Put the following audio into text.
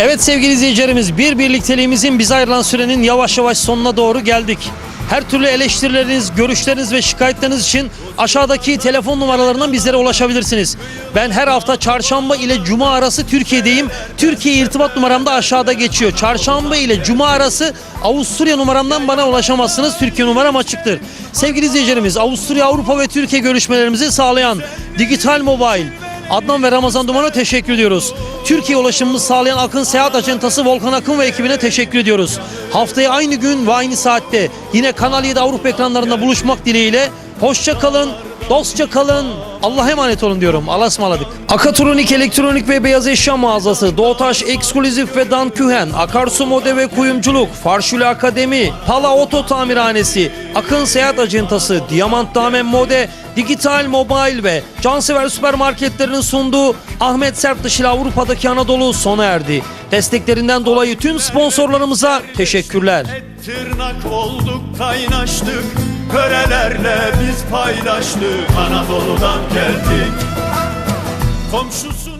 Evet sevgili izleyicilerimiz bir birlikteliğimizin bize ayrılan sürenin yavaş yavaş sonuna doğru geldik. Her türlü eleştirileriniz, görüşleriniz ve şikayetleriniz için aşağıdaki telefon numaralarından bizlere ulaşabilirsiniz. Ben her hafta çarşamba ile cuma arası Türkiye'deyim. Türkiye irtibat numaram da aşağıda geçiyor. Çarşamba ile cuma arası Avusturya numaramdan bana ulaşamazsınız. Türkiye numaram açıktır. Sevgili izleyicilerimiz Avusturya, Avrupa ve Türkiye görüşmelerimizi sağlayan Digital Mobile, Adnan ve Ramazan Duman'a teşekkür ediyoruz. Türkiye ulaşımımızı sağlayan Akın Seyahat Acentası Volkan Akın ve ekibine teşekkür ediyoruz. Haftaya aynı gün ve aynı saatte yine Kanal 7 Avrupa ekranlarında buluşmak dileğiyle. Hoşça kalın, dostça kalın. Allah'a emanet olun diyorum. Allah'a ısmarladık. Akatronik Elektronik ve Beyaz Eşya Mağazası, Doğutaş Ekskluzif ve Dan Kühen, Akarsu Mode ve Kuyumculuk, Farşule Akademi, Pala Oto Tamirhanesi, Akın Seyahat Acentası, Diamant Damen Mode, Digital Mobile ve Cansever Süpermarketlerinin sunduğu Ahmet Serptaş ile Avrupa'daki Anadolu sona erdi. Desteklerinden dolayı tüm sponsorlarımıza teşekkürler. Tırnak olduk kaynaştık Körelerle biz paylaştık Anadolu'dan geldik Komşusu